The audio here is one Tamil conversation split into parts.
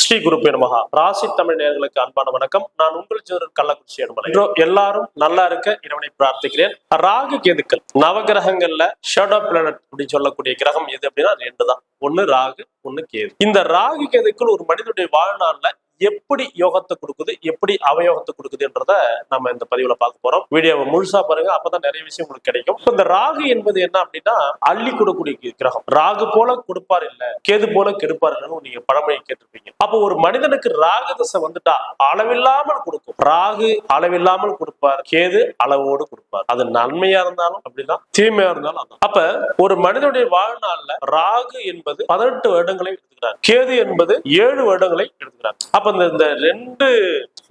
ஸ்ரீ குரு பெருமகா ராசி தமிழ் நேர்களுக்கு அன்பான வணக்கம். நான் உங்கள் ஜோரர் கள்ளக்குறிச்சி அனுமலை எல்லாரும் நல்லா இருக்க இறைவனை பிரார்த்திக்கிறேன். ராகு கேதுக்கள் நவகிரகங்கள்ல ஷேடோ பிளானட் அப்படின்னு சொல்லக்கூடிய கிரகம் எது அப்படின்னா ரெண்டு தான் ஒண்ணு ராகு ஒண்ணு கேது. இந்த ராகு கேதுக்கள் ஒரு மனிதனுடைய வாழ்நாள்ல எப்படி யோகத்தை கொடுக்குது எப்படி அவயோகத்தை கொடுக்குதுன்றத நம்ம இந்த பதிவுல பார்க்க போறோம். வீடியோவை முழுசா பாருங்க அப்பதான் நிறைய விஷயம் உங்களுக்கு கிடைக்கும். இந்த ராகு என்பது என்ன அப்படின்னா அள்ளி கொடுக்கக்கூடிய கிரகம். ராகு போல கொடுப்பார் இல்ல கேது போல கெடுப்பார் இல்லைன்னு நீங்க பழமொழி கேட்டிருப்பீங்க. அப்போ ஒரு மனிதனுக்கு ராகு தசை வந்துட்டா அளவில்லாமல் கொடுக்கும். ராகு அளவில்லாமல் கொடுப்பார் கேது அளவோடு கொடுப்பார். அது நன்மையா இருந்தாலும் அப்படிதான் தீமையா இருந்தாலும் அதான். அப்ப ஒரு மனிதனுடைய வாழ்நாள்ல ராகு என்பது பதினெட்டு வருடங்களை எடுத்துக்கிறார். கேது என்பது ஏழு வருடங்களை எடுத்துக்கிறார். அப்ப இந்த இந்த ரெண்டு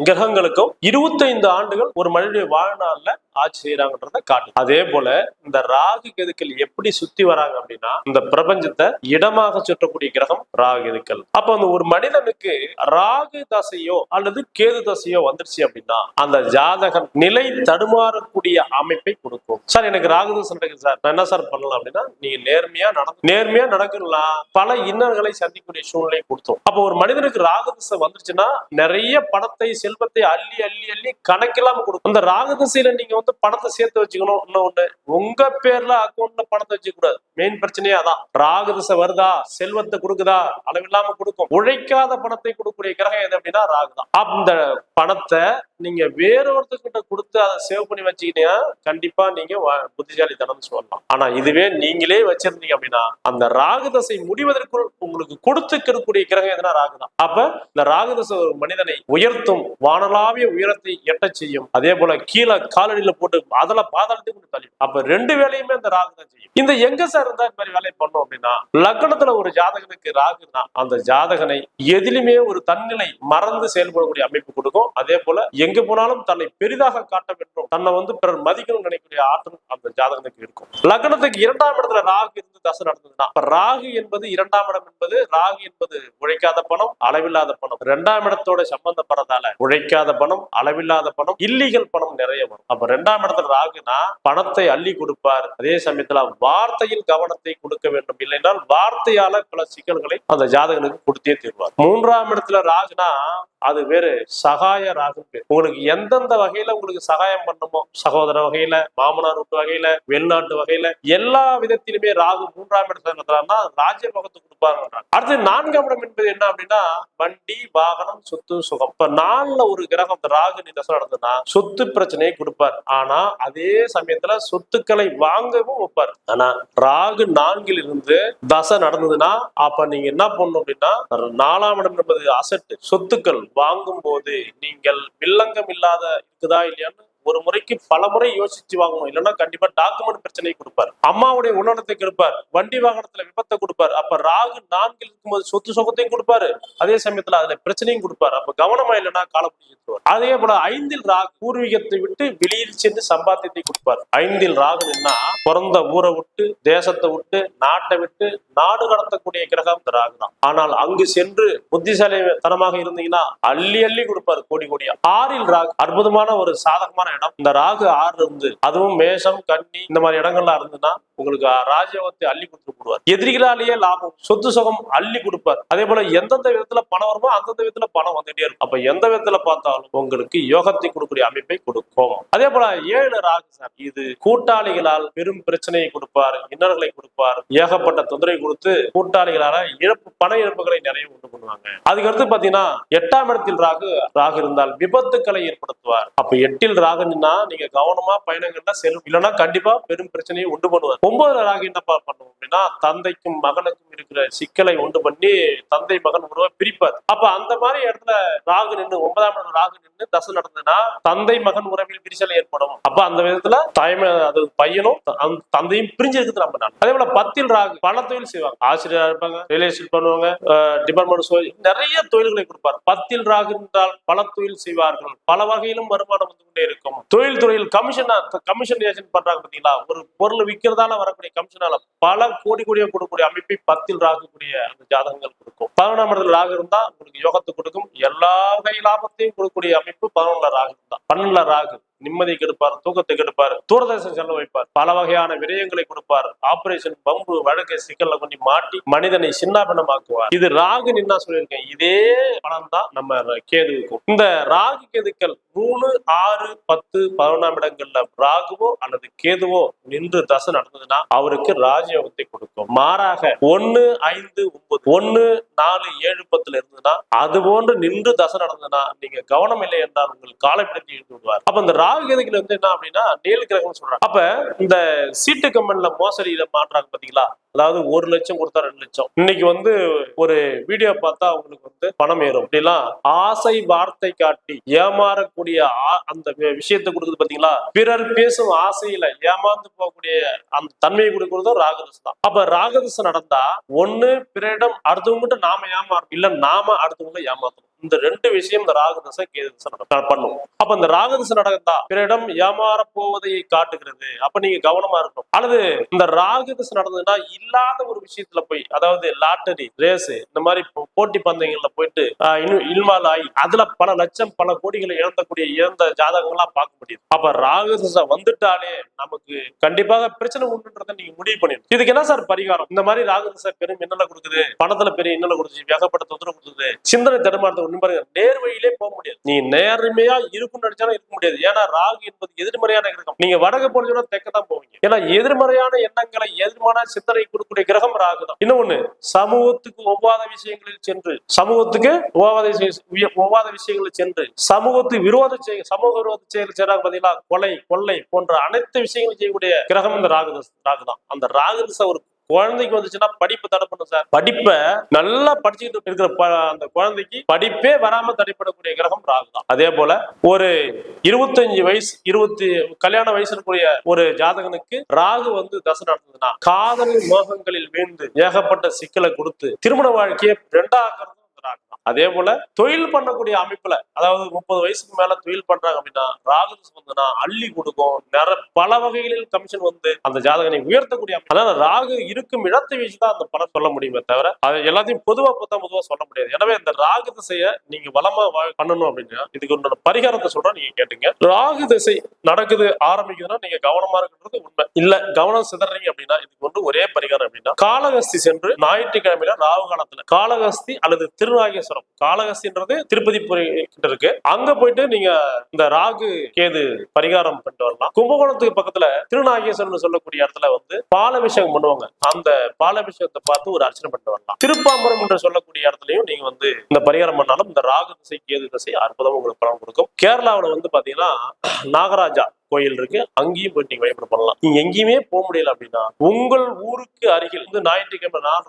கிரகங்களுக்கும் இருபத்தைந்து ஆண்டுகள் ஒரு மனிதனுடைய வாழ்நாள்ல ஆட்சி செய்யறாங்கன்றத காட்டும் அதே போல இந்த ராகு கேதுக்கள் எப்படி சுத்தி வராங்க அப்படின்னா இந்த பிரபஞ்சத்தை இடமாக சுற்றக்கூடிய கிரகம் ராகு கெதுக்கள். அப்ப அந்த ஒரு மனிதனுக்கு ராகு தசையோ அல்லது கேது தசையோ வந்துருச்சு அப்படின்னா அந்த ஜாதகன் நிலை தடுமாறக்கூடிய அமைப்பை கொடுக்கும். சார் எனக்கு ராகு தசை நடக்குது சார். நான் என்ன சார் பண்ணலாம் அப்படின்னா நீங்க நேர்மையா நடந்து நேர்மையா நடக்கலாம் பல இன்னல்களை சந்திக்கக்கூடிய சூழ்நிலை கொடுத்தோம். அப்போ ஒரு மனிதனுக்கு ராகு தசை வந்துருச்சுன்னா நிறைய பணத்தை செல்வத்தை அள்ளி அள்ளி அள்ளி கணக்கில்லாம கொடுக்கும். அந்த ராகு திசையில நீங்க வந்து பணத்தை சேர்த்து வச்சுக்கணும் இன்னும் ஒண்ணு. உங்க பேர்ல அக்கௌண்ட்ல பணத்தை வச்சுக்க கூடாது மெயின் பிரச்சனையே அதான். ராகுதசை வருதா? செல்வத்தை கொடுக்குதா? அளவில்லாம கொடுக்கும். உழைக்காத பணத்தை கொடுக்கக்கூடிய கிரகம் எது அப்படின்னா ராகுதான் அந்த பணத்தை நீங்க வேற ஒருத்தர்கிட்ட கொடுத்து அதை சேவ் பண்ணி வச்சுக்கிட்டீங்கன்னா கண்டிப்பா நீங்க புத்திசாலித்தனம் சொல்லலாம். ஆனா இதுவே நீங்களே வச்சிருந்தீங்க அப்படின்னா அந்த ராகுதசை முடிவதற்குள் உங்களுக்கு கொடுத்துக்கக்கூடிய கிரகம் எதுனா ராகு தான். அப்ப இந்த ராகுதசை ஒரு மனிதனை உயர்த்தும் வானலாவிய உயரத்தை எட்ட செய்யும். அதே போல கீழே காலடியில போட்டு அதுல பாதாளத்துக்கு கொண்டு தள்ளி அப்ப ரெண்டு வேலையுமே அந்த ராகு தான் செய்யும். இந்த எங்க சார் இருந்தா இந்த மாதிரி வேலையை பண்ணோம் அப்படின்னா லக்னத்துல ஒரு ஜாதகனுக்கு ராகுனா அந்த ஜாதகனை எதிலுமே ஒரு தன்னிலை மறந்து செயல்படக்கூடிய அமைப்பு கொடுக்கும். அதே போல எங்க போனாலும் தன்னை பெரிதாக காட்ட வேண்டும். தன்னை வந்து பிறர் மதிக்கணும்னு நினைக்கக்கூடிய ஆற்றல் அந்த ஜாதகனுக்கு இருக்கும். லக்னத்துக்கு இரண்டாம் இடத்துல ராகு இருந்து தசை நடந்ததுன்னா ராகு என்பது இரண்டாம் இடம் என்பது ராகு என்பது உழைக்காத பணம் அளவில்லாத பணம். இரண்டாம் இடத்தோட சம்பந்தப்படுறதால உழைக்காத பணம் அளவில்லாத பணம் இல்லீகல் பணம் நிறைய வரும். அப்ப இரண்டாம் இடத்துல ராகுனா பணத்தை அள்ளி கொடுப்பார். அதே சமயத்துல வார்த்தையில் கவனத்தை கொடுக்க வேண்டும். இல்லை என்றால் வார்த்தையால பல சிக்கல்களை அந்த ஜாதகனுக்கு கொடுத்தே தீர்வார். மூன்றாம் இடத்துல ராகுனா அது வேறு சகாய ராகு உங்களுக்கு எந்தெந்த வகையில உங்களுக்கு சகாயம் பண்ணுமோ சகோதர வகையில மாமனார் வீட்டு வகையில வெளிநாட்டு வகையில எல்லா விதத்திலுமே ராகு மூன்றாம் இடத்துல இருந்தாருன்னா ராஜ்ய பகத்தை அடுத்து நான்காம் இடம் என்பது என்ன அப்படின்னா வண்டி வாகனம் சொத்து சுகம். இப்ப நாலுல ஒரு கிரகம் இந்த ராகு நீ தசை நடந்ததுன்னா சொத்து பிரச்சனையை கொடுப்பார். ஆனா அதே சமயத்துல சொத்துக்களை வாங்கவும் வைப்பார். ஆனா ராகு நான்கில் இருந்து தசை நடந்ததுன்னா அப்ப நீங்க என்ன பண்ணணும் அப்படின்னா நாலாம் இடம் என்பது அசட்டு சொத்துக்கள் வாங்கும் போது நீங்கள் வில்லங்கம் இல்லாத இருக்குதா இல்லையான்னு ஒரு முறைக்கு பல முறை யோசிச்சு வாங்கணும். இல்லைன்னா கண்டிப்பா டாக்குமெண்ட் பிரச்சனை கொடுப்பார். அம்மாவுடைய உணவனத்தை கெடுப்பார். வண்டி வாகனத்துல விபத்தை கொடுப்பார். அப்ப ராகு நான்கில் இருக்கும்போது சொத்து சொகத்தையும் கொடுப்பாரு. அதே சமயத்துல அதுல பிரச்சனையும் கொடுப்பாரு. அப்ப கவனமா இல்லைன்னா காலப்படி அதே போல ஐந்தில் ராகு பூர்வீகத்தை விட்டு வெளியில் சென்று சம்பாத்தியத்தை கொடுப்பார். ஐந்தில் ராகு என்ன பிறந்த ஊரை விட்டு தேசத்தை விட்டு நாட்டை விட்டு நாடு கடத்தக்கூடிய கிரகம் இந்த ராகு தான். ஆனால் அங்கு சென்று புத்திசாலி தனமாக இருந்தீங்கன்னா அள்ளி அள்ளி கொடுப்பாரு. கோடி கோடியா. ஆறில் ராகு அற்புதமான ஒரு சாதகமான இடம். இந்த ராகு ஆறு இருந்து அதுவும் மேஷம் கன்னி இந்த மாதிரி இடங்கள்லாம் இருந்துன்னா உங்களுக்கு ராஜயோகத்தை அள்ளி கொடுத்து போடுவார். எதிரிகளாலேயே லாபம் சொத்து சுகம் அள்ளி கொடுப்பார். அதே போல எந்தெந்த விதத்துல பணம் வருமோ அந்தந்த விதத்துல பணம் வந்துட்டே இருக்கும். அப்ப எந்த விதத்துல பார்த்தாலும் உங்களுக்கு யோகத்தை கொடுக்கக்கூடிய அமைப்பை கொடுக்கும். அதே போல ஏழு ராகு சார் இது கூட்டாளிகளால் பெரும் பிரச்சனையை கொடுப்பார் இன்னர்களை கொடுப்பார். ஏகப்பட்ட தொந்தரவை கொடுத்து கூட்டாளிகளால இழப்பு பண இழப்புகளை நிறைய உண்டு பண்ணுவாங்க. அதுக்கடுத்து பாத்தீங்கன்னா எட்டாம் இடத்தில் ராகு ராகு இருந்தால் விபத்துக்களை ஏற்படுத்துவார். அப்ப எட்டில் ராகுன்னா நீங்க கவனமா பயணங்கள்னா செல்லும். இல்லைன்னா கண்டிப்பா பெரும் பிரச்சனையை உண்டு பண்ணுவார். ஒன்பது ராகி என்னப்பா பண்ணுவோம் அப்படின்னா தந்தைக்கும் மகனுக்கும் இருக்கிற சிக்கலை உண்டு பண்ணி தந்தை மகன் உறவை பிரிப்பார். அப்ப அந்த மாதிரி இடத்துல ராகு நின்று ஒன்பதாம் இடத்துல ராகு நின்று தசை நடந்ததுன்னா தந்தை மகன் உறவில் விரிசல் ஏற்படும். அப்ப அந்த விதத்துல தாய்மை அது பையனும் அந்த தந்தையும் பிரிஞ்சு இருக்கிறது நம்ம நாள் அதே போல பத்தில் ராகு பல தொழில் செய்வாங்க. ஆசிரியரா இருப்பாங்க ரியல் பண்ணுவாங்க டிபார்ட்மெண்ட் நிறைய தொழில்களை கொடுப்பார். பத்தில் ராகு என்றால் பல தொழில் செய்வார்கள். பல வகையிலும் வருமானம் வந்து கொண்டே இருக்கும். தொழில் துறையில் கமிஷன் கமிஷன் பண்றாங்க பாத்தீங்களா? ஒரு பொருள் விற்கிறதால வரக்கூடிய கமிஷனால பல கோடி கோடியா கொடுக்கக்கூடிய அமைப்பை பத்தில் ராகக்கூடிய அந்த ஜாதகங்கள் கொடுக்கும். பதினொன்றாம் இடத்துல ராகு இருந்தா உங்களுக்கு யோகத்தை கொடுக்கும். எல்லா வகை லாபத்தையும் கொடுக்கக்கூடிய அமைப்பு பதினொன்றுல ராகு தான். பன்னெண்டுல ராகு. நிம்மதியை கெடுப்பார் தூக்கத்தை கெடுப்பார் தூரதேசம் செல்ல வைப்பார். பல வகையான விரயங்களை கொடுப்பார். ஆபரேஷன் பம்பு வழக்கை சிக்கல்ல கொண்டு மாட்டி மனிதனை சின்னாபின்னமாக்குவார். இது ராகு நின்னா சொல்லியிருக்கேன்? இதே பலன் தான் நம்ம கேதுவுக்கும். இந்த ராகு கேதுக்கள் மூணு ஆறு பத்து பதினொன்றாம் இடங்கள்ல ராகுவோ அல்லது கேதுவோ நின்று தசை நடந்ததுன்னா அவருக்கு ராஜயோகத்தை கொடுக்கும். மாறாக ஒன்னு ஐந்து ஒன்பது ஒன்னு நாலு ஏழு பத்துல இருந்ததுன்னா அது போன்று நின்று தசை நடந்ததுன்னா நீங்க கவனம் இல்லை என்றால் உங்கள் காலப்பிடித்து இழுத்து விடுவார். அப்ப இந்த ராகு கேதுகள் வந்து என்ன அப்படின்னா நேல் கிரகம்னு சொல்றாங்க. அப்ப இந்த சீட்டு கம்பெனில மோசடியில மாற்றாங்க பாத்தீங்களா? அதாவது ஒரு லட்சம் கொடுத்தா ரெண்டு லட்சம். இன்னைக்கு வந்து ஒரு வீடியோ பார்த்தா அவங்களுக்கு வந்து பணம் ஏறும். அப்படிலாம் ஆசை வார்த்தை காட்டி ஏமாறக்கூடிய ஆ- அந்த விஷயத்தை கொடுக்குது பாத்தீங்களா? பிறர் பேசும் ஆசையில ஏமாந்து போகக்கூடிய அந்த தன்மையை கொடுக்கறதும் ராகதசு தான். அப்ப ராகதசு நடந்தா ஒண்ணு பிறரிடம் அடுத்தவங்கிட்ட நாம ஏமாறும் இல்ல நாம அடுத்தவங்களை ஏமாத்தணும். இந்த ரெண்டு விஷயம் இந்த ராகதசை பண்ணும். அப்ப இந்த ராகதசை நடந்தா பிறரிடம் ஏமாற போவதை காட்டுகிறது. அப்ப நீங்க கவனமா இருக்கணும். அல்லது இந்த ராகதசை நடந்ததுன்னா இல்லாத ஒரு விஷயத்துல போய் அதாவது லாட்டரி ரேஸ் இந்த மாதிரி போட்டி பந்தயங்கள்ல போயிட்டு இன்னும் இன்வால்வ் ஆகி அதுல பல லட்சம் பல கோடிகளை இழந்தக்கூடிய இழந்த ஜாதகங்கள்லாம் பார்க்க முடியுது. அப்ப ராகதசை வந்துட்டாலே நமக்கு கண்டிப்பாக பிரச்சனை உண்டுன்றதை நீங்க முடிவு பண்ணிடும் இதுக்கு என்ன சார் பரிகாரம்? இந்த மாதிரி ராகதசை பெரும் இன்னல கொடுக்குது பணத்துல பெரிய இன்னல கொடுத்துச்சு வேகப்பட்ட தொந்தரவு கொடுக்குது சிந்தனை தடுமாறத்தை பாருங்க. நேர் வழியிலே போக முடியாது. நீ நேர்மையா இருக்கும் நினைச்சாலும் இருக்க முடியாது. ஏன்னா ராகு என்பது எதிர்மறையான கிரகம். நீங்க வடக்கு போனீங்கன்னா தெக்க தான் போவீங்க. ஏன்னா எதிர்மறையான எண்ணங்களை எதிர்மான சிந்தனை கொடுக்கக்கூடிய கிரகம் ராகு தான் இன்னொன்னு சமூகத்துக்கு ஒவ்வாத விஷயங்களில் சென்று சமூகத்துக்கு ஒவ்வாத ஒவ்வாத விஷயங்களில் சென்று சமூகத்துக்கு விரோத செயல் சமூக விரோத செயல் செய்யறாங்க பாத்தீங்களா கொலை கொள்ளை போன்ற அனைத்து விஷயங்களும் செய்யக்கூடிய கிரகம் இந்த ராகு ராகு தான் அந்த ராகு ஒரு குழந்தைக்கு வந்துச்சுன்னா படிப்பு தடை பண்ணும் சார். படிப்பை நல்லா படிச்சுக்கிட்டு இருக்கிற அந்த குழந்தைக்கு படிப்பே வராம தடைப்படக்கூடிய கிரகம் ராகு தான். அதே போல ஒரு இருபத்தஞ்சு வயசு இருபத்தி கல்யாண வயசு இருக்கக்கூடிய ஒரு ஜாதகனுக்கு ராகு வந்து தசை நடந்ததுன்னா காதல் மோகங்களில் வீழ்ந்து ஏகப்பட்ட சிக்கலை கொடுத்து திருமண வாழ்க்கையை ரெண்டாகிறது அதே போல தொழில் பண்ணக்கூடிய அமைப்புல அதாவது முப்பது வயசுக்கு மேல தொழில் பண்றாங்க அப்படின்னா ராகு தசை வந்துன்னா அள்ளி கொடுக்கும். நிற பல வகைகளில் கமிஷன் வந்து அந்த ஜாதகனை உயர்த்தக்கூடிய அதாவது அதனால ராகு இருக்கும் இடத்தை வச்சுதான் அந்த படம் சொல்ல முடியுமே தவிர அதை எல்லாத்தையும் பொதுவா பார்த்தா பொதுவா சொல்ல முடியாது. எனவே இந்த ராகு திசையை நீங்க வளமா பண்ணணும் அப்படின்னா இதுக்கு உன்னோட பரிகாரத்தை சொல்றேன் நீங்க கேட்டீங்க. ராகு திசை நடக்குது ஆரம்பிக்குதுன்னா நீங்க கவனமா இருக்கிறது உண்மை. இல்ல கவனம் சிதறீங்க அப்படின்னா இதுக்கு ஒன்று ஒரே பரிகாரம் அப்படின்னா காளகஸ்தி சென்று ஞாயிற்றுக்கிழமையில ராகு காலத்துல காளகஸ்தி அல்லது திருநாகேஸ்வரம் காளகஸ்தின்றது திருப்பதி கிட்ட இருக்கு. அங்க போயிட்டு நீங்க இந்த ராகு கேது பரிகாரம் பண்ணிட்டு வரலாம். கும்பகோணத்துக்கு பக்கத்துல திருநாகேஸ்வரன் சொல்லக்கூடிய இடத்துல வந்து பாலாபிஷேகம் பண்ணுவாங்க. அந்த பாலாபிஷேகத்தை பார்த்து ஒரு அர்ச்சனை பண்ணிட்டு வரலாம். திருப்பாம்பரம் என்று சொல்லக்கூடிய இடத்துலயும் நீங்க வந்து இந்த பரிகாரம் பண்ணாலும் இந்த ராகு திசை கேது திசை அற்புதம் உங்களுக்கு பலன் கொடுக்கும். கேரளாவில் வந்து பாத்தீங்கன்னா நாகராஜா கோயில் இருக்கு அங்கேயும் போயிட்டு நீங்க வழிபாடு பண்ணலாம். நீங்க எங்கேயுமே போக முடியல அப்படின்னா உங்கள் ஊருக்கு அருகில் வந்து ஞாயிற்றுக்கிழமை நாலு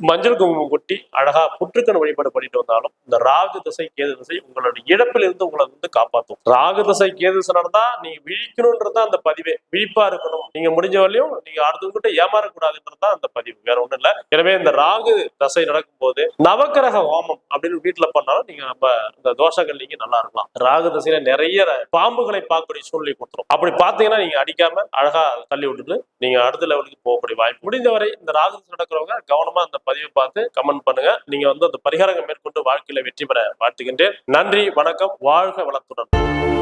மஞ்சள் குங்குமம் கொட்டி அழகா புற்றுக்கண் வழிபாடு பண்ணிட்டு வந்தாலும் இந்த ராகு திசை கேது திசை உங்களுடைய இழப்பில் இருந்து உங்களை வந்து காப்பாற்றும் ராகு திசை கேது திசை நடந்தா நீங்க விழிக்கணும்ன்றதா அந்த பதிவே. விழிப்பா இருக்கணும். நீங்க முடிஞ்ச வரையும் நீங்க அடுத்தவங்கிட்ட ஏமாறக்கூடாதுன்றதுதான் அந்த பதிவு. வேற ஒண்ணும் இல்ல. எனவே இந்த ராகு தசை நடக்கும் போது நவக்கிரக ஹோமம் அப்படின்னு வீட்டுல பண்ணாலும் நீங்க நம்ம இந்த தோஷங்கள் நீங்க நல்லா இருக்கலாம். ராகு தசையில நிறைய பாம்புகளை பார்க்கக்கூடிய சூழ்நிலை கொடுத்துரும். அப்படி பார்த்தீங்கன்னா நீங்க அடிக்காம அழகா தள்ளி விட்டுட்டு நீங்க அடுத்த லெவலுக்கு போகக்கூடிய வாய்ப்பு. முடிந்தவரை இந்த ராகு தசை நடக்கிறவங்க கவனமா அந்த பதிவை பார்த்து கமெண்ட் பண்ணுங்க. நீங்க வந்து அந்த பரிகாரங்கள் மேற்கொண்டு வாழ்க்கையில வெற்றி பெற வாழ்த்துகின்றேன். நன்றி வணக்கம் வாழ்க வளத்துடன்.